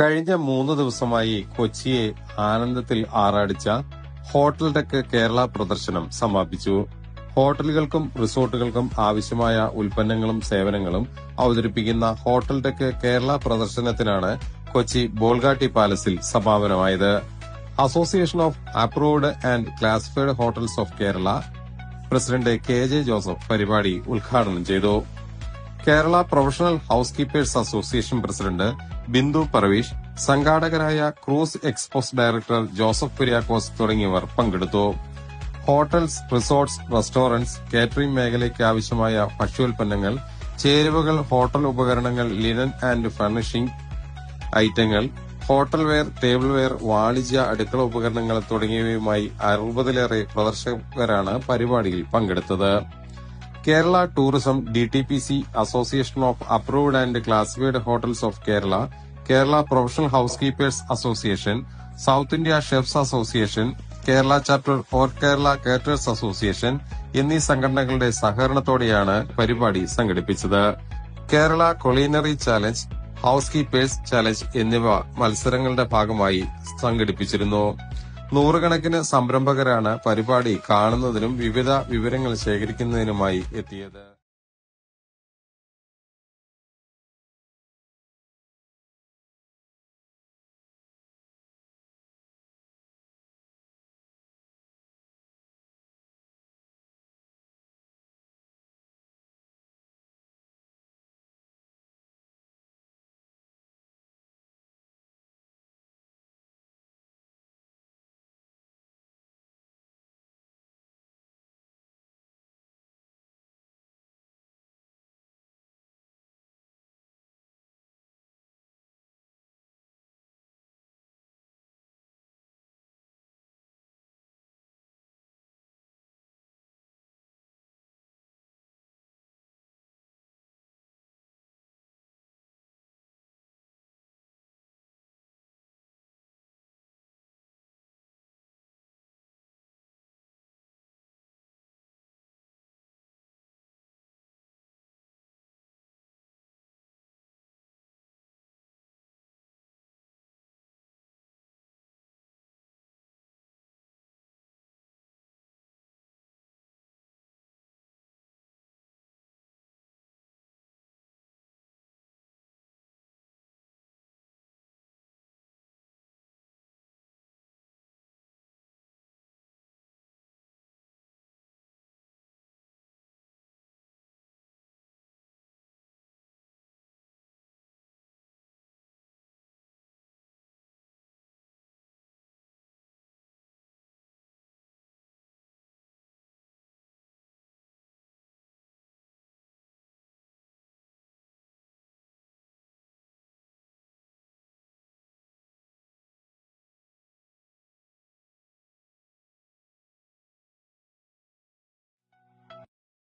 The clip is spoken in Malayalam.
കഴിഞ്ഞ മൂന്ന് ദിവസമായി കൊച്ചിയെ ആനന്ദത്തിൽ ആറാടിച്ച ഹോട്ടൽ ടെക് കേരള പ്രദർശനം സമാപിച്ചു. ഹോട്ടലുകൾക്കും റിസോർട്ടുകൾക്കും ആവശ്യമായ ഉൽപ്പന്നങ്ങളും സേവനങ്ങളും അവതരിപ്പിക്കുന്ന ഹോട്ടൽ ടെക് കേരള പ്രദർശനത്തിനാണ് കൊച്ചി ബോൾഗാട്ടി പാലസിൽ സമാപനമായത്. Association of approved and classified hotels of Kerala president K J Joseph പരിപാടി ഉദ്ഘാടനം ചെയ്തു. Kerala professional house keepers association president Bindu Parveesh സംഘാടകരായ cruise expos director Joseph Kuriakose തുടങ്ങിയവർ പങ്കെടുത്തു. ഹോട്ടൽസ് റിസോർട്ട്സ് റെസ്റ്റോറന്റ്സ് കേറ്ററിംഗ് മേഖലയ്ക്ക് ആവശ്യമായ ഭക്ഷ്യോൽപ്പന്നങ്ങൾ ചേരുവകൾ ഹോട്ടൽ ഉപകരണങ്ങൾ ലിനൻ ആൻഡ് ഫർണിഷിംഗ് ഐറ്റങ്ങൾ ഹോട്ടൽ വെയർ ടേബിൾ വെയർ വാണിജ്യ അടുക്കള ഉപകരണങ്ങൾ തുടങ്ങിയവയുമായി അറുപതിലേറെ പ്രദർശകരാണ് പരിപാടിയിൽ പങ്കെടുത്തത്. Kerala tourism D T P C association of approved and classified hotels of Kerala Kerala professional house keepers association south India chefs association Kerala chapter for Kerala caterers association എന്നീ സംഘടനകളുടെ സഹകരണത്തോടെയാണ് പരിപാടി സംഘടിപ്പിച്ചത്. Kerala culinary challenge house keepers challenge എന്നിവ മത്സരങ്ങളുടെ ഭാഗമായി സംഘടിപ്പിച്ചിരുന്നു. നൂറുകണക്കിന് സംരംഭകരാണ് പരിപാടി കാണുന്നതിനും വിവിധ വിവരങ്ങൾ ശേഖരിക്കുന്നതിനുമായി എത്തിയത്.